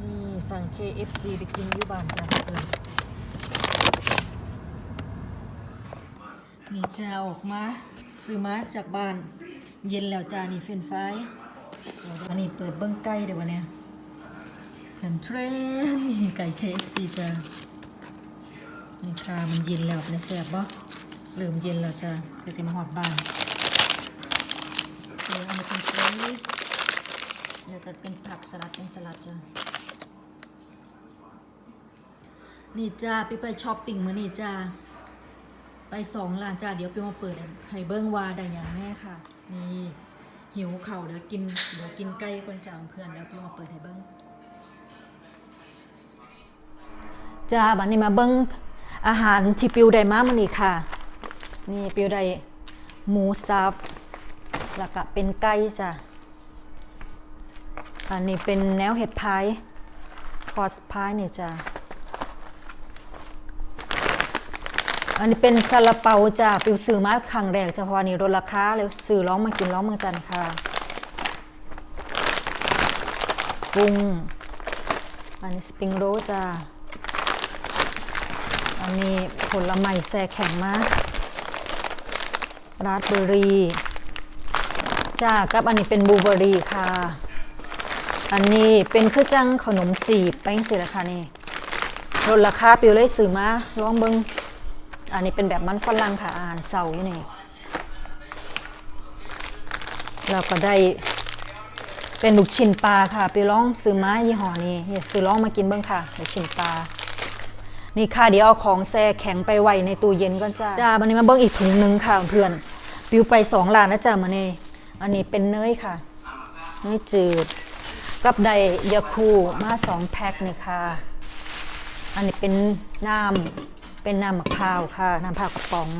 นี่สั่ง KFC ไปกินอยู่บ้านจ้าเพื่อนนี่จะออกมา ซื้อมาจากบ้าน เย็นแล้วจ้านี่เฟนช์ฟรายวันนี้เปิดเบิ้องไก่เดี๋ยววันนี้ฉันเทรนนี่ไก่ KFC จ้านี่ค่ะมันเย็นแล้วเป็นแซ่บบ่เริ่มเย็นแล้วจ้าก็จะมาหอดบ้านเดี๋ยวเอามาเป็นฟ รายแล้วก็เป็นผักสลัดเป็นสลัดจ้านี่จ้าไปไปช้อปปิ้งมานี่จ้าไปสองร้านจ้าเดี๋ยวไปมาเปิดให้เบิ้งว่าได้อย่างแม่ค่ะ นี่หิวเข่าเดี๋ยวกินเดี๋ยวกินไก่คนจางเพื่อนเดี๋ยวไปมาเปิดให้เบิ้งจ้าบัดนี้มาเบิ้งอาหารที่ปิวได้มามานี่ค่ะ นี่ปิวได้หมูสับแล้วก็เป็นไก่จ้า อันนี้เป็นแนวเห็ดพายคอสพายนี่จ้าอันนี้เป็นซาลาเปาจ้าปิวซื้อมาครั้งแรกจ้าเพราะนี่ลดราคาเลยซื้อร้องมากินร้องเมืองจันทร์ค่ะกุ้งอันนี้สปริงโรจ้าอันนี้ผลไม้แช่แข็งมาราสเบอร์รี่จ้ากับอันนี้เป็นบูเบอร์รี่ค่ะ อันนี้เป็นเครื่องจังขนมจีบไปจังสิละค่ะนี่ลดราคาปิวเลยซื้อมาลองเบิ้งอันนี้เป็นแบบมันฝรั่งค่ะอาหารเสาอยู่นี่เราก็ได้เป็นลูกชิ้นปลาค่ะไปลองซื้อมายี่ห้อนี้ซื้อลองมากินเบิ้งค่ะลูกชิ้นปลานี่ค่ะเดี๋ยวเอาของแช่แข็งไปไว้ในตู้เย็นก่อนจ้าจ้าวันนี้มาเบิ้งอีกถุงหนึงค่ะเพื่อนปิวไปสองร้านนะจ้ามาเนี่อันนี้เป็นเนยค่ะเนยจืด กับไดยาคูมาสองแพ็คนี่ค่ะ อันนี้เป็นน้ำเป็นน้ำมะพร้าวค่ะ น้ำมะพร้ากระป๋อง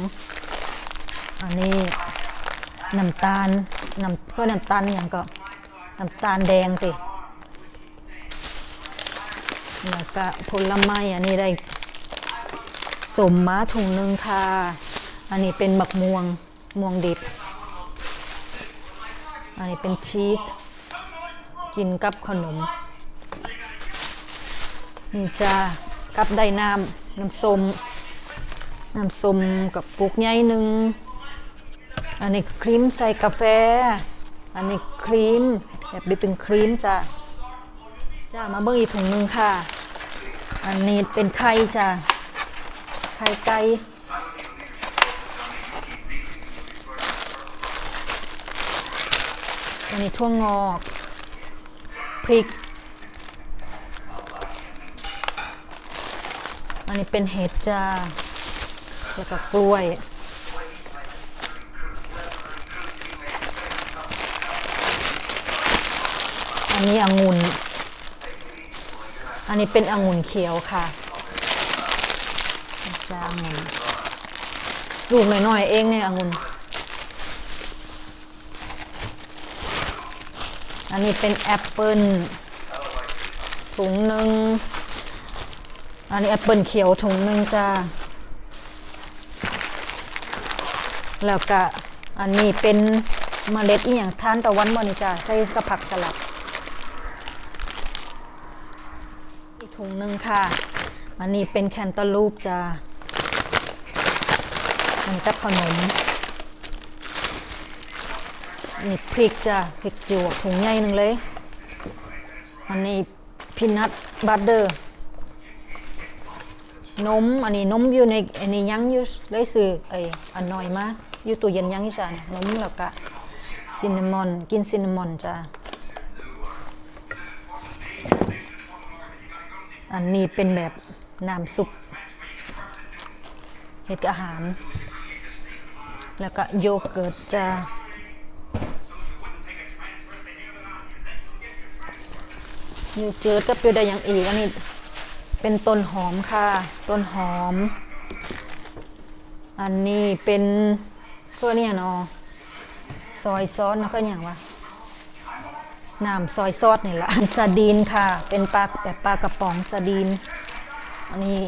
อันนี้น้ำตาลน้ำเพื่อน้ำตาลอย่างก็น้ำตาลแดงติแล้วก็ผลไม้อันนี้ได้สมมาถุงหนึ่งค่ะ อันนี้เป็นบักม่วงม่วงดิบ อันนี้เป็นชีส กินกับขนม นี่จ้ากับได้น้ำน้ำส้มน้ำส้มกับปุกใหญ่หนึ่งอันนี้ครีมใส่กาแฟ อันนี้ครีมแบบนี้เป็นครีมจ้าจ้ามาเบิ่งอีกถุงหนึ่งค่ะ อันนี้เป็นไข่จ้าไข่ไก่อันนี้ทั่วงอก ริก อันนี้เป็นเห็ดจ้าแล้วก็กล้วยอันนี้องุ่นอันนี้เป็นองุ่นเขียวค่ะจ้าองุ่นลูกหน่อยๆเองเนี่ยองุ่น อันนี้เป็นแอปเปิลถุงหนึ่งอันนี้แอปเปิลเขียวถุงหนึ่งจ้า แล้วก็อันนี้เป็นเมล็ดอีหยังทานตะวันบ่นี่จ้าใส่กับผักสลัด อีกถุงหนึ่งค่ะ อันนี้เป็นแคนตาลูปจ้าอันนี้กับขนม นี่พริกจ้าพริกหยวกถุงใหญ่หนึ่งเลย อันนี้พีนัทบัตเตอร์นมอันนี้นมอยู่ในอันนี้ยังอยู่เลยซื้อไอ้อันน้อยมากอยู่ตู้เย็นยังจ้ะนมแล้วก็ซินนามอนกินซินนามอนจ้ะอันนี้เป็นแบบน้ำซุปเห็ดอาหาร แล้วก็โยเกิร์ตจ้ะ เจิร์ตก็เปรี้ยวได้อย่างอีกอันนี้เป็นต้นหอมค่ะ ต้นหอม อันนี้เป็นเพื่อเนี่ยเนาะซอยซอสนะก็อย่างวะน้ำซอยซอสนี่แหละซาดีนค่ะ เป็นปลาแบบปลากระป๋องซาดีน อันนี้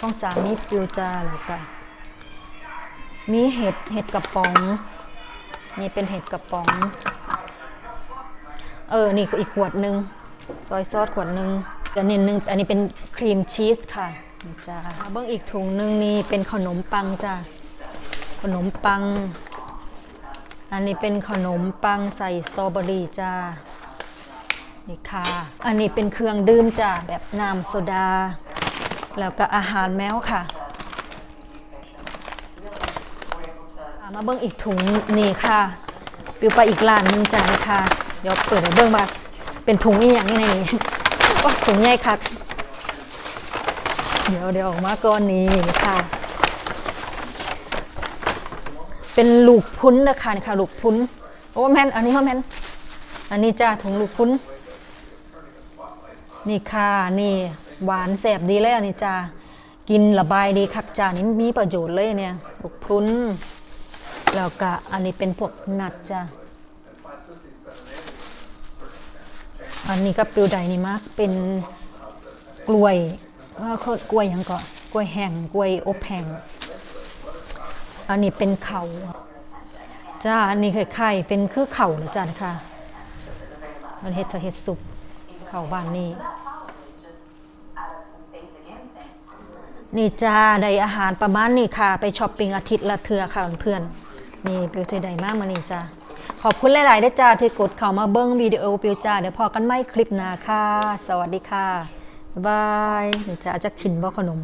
ต้องสามีฟิวจาแล้วกันมีเห็ดเห็ดกระป๋อง นี่เป็นเห็ดกระป๋อง เออ นี่อีกขวดหนึ่ง ซอยซอสขวดหนึ่งอันนี้หนึ่งอันนี้เป็นครีมชีสค่ะจ้าเบิ้องอีกถุงหนึ่งนี่เป็นขนมปังจ้าขนมปัง อันนี้เป็นขนมปังใส่สตรอเบอรี่จ้านี่ค่ะ อันนี้เป็นเครื่องดื่มจ้าแบบน้ำโซดา แล้วก็อาหารแมวค่ะมาเบิ้งอีกถุงนี่ค่ะ ปิวไปอีกร้านหนึงจ้านี่ค่ะ เดี๋ยวเปิดให้เบิ้งว่า เป็นถุงอีหยังนี่ในนี้ว่าถุงใหญ่ค่ะเดี๋ยวเดี๋ยวออกมาก่อนนี้นี่ค่ะ เป็นลูกพุ้นนะคะนี่ค่ะลูกพุ้นโอ้แม่นอันนี้เขาแม่นอันนี้จ้าถุงลูกพุ้น นี่ค่ะนี่หวานแสบดีเลยอันนี้จ้ากินระบายดีคักจ้านี่มีประโยชน์เลยเนี่ยลูกพุ้น แล้วก็อันนี้เป็นพวกนัดจ้ะ อันนี้ก็ปิวไดนี่มากเป็นกล้วยว่าเขากล้วยยังก่อกล้วยแห้งกล้วยอบแห้งอันนี้เป็นเข่าจ้าอันนี้ไข่ๆเป็นคือเข่านะจ้าค่ะมันเฮ็ดเฮ็ดสุปเข่าบ้านนี้นี่จ้าได้อาหารประมาณนี้ค่ะ ไปช้อปปิ้งอาทิตย์ละเทือค่ะเพื่อนนี่ปียวใจไดมากมานี่จ้า ขอบคุณหลายๆได้จ้าที่กดเข้ามาเบิ้งวิดีโอเปียวจ้าเดี๋ยวพอกันไม่คลิปหน้าค่ะ สวัสดีค่ะ บ๊ายบายเดี๋ยวจ้าจะกินบ่ขนม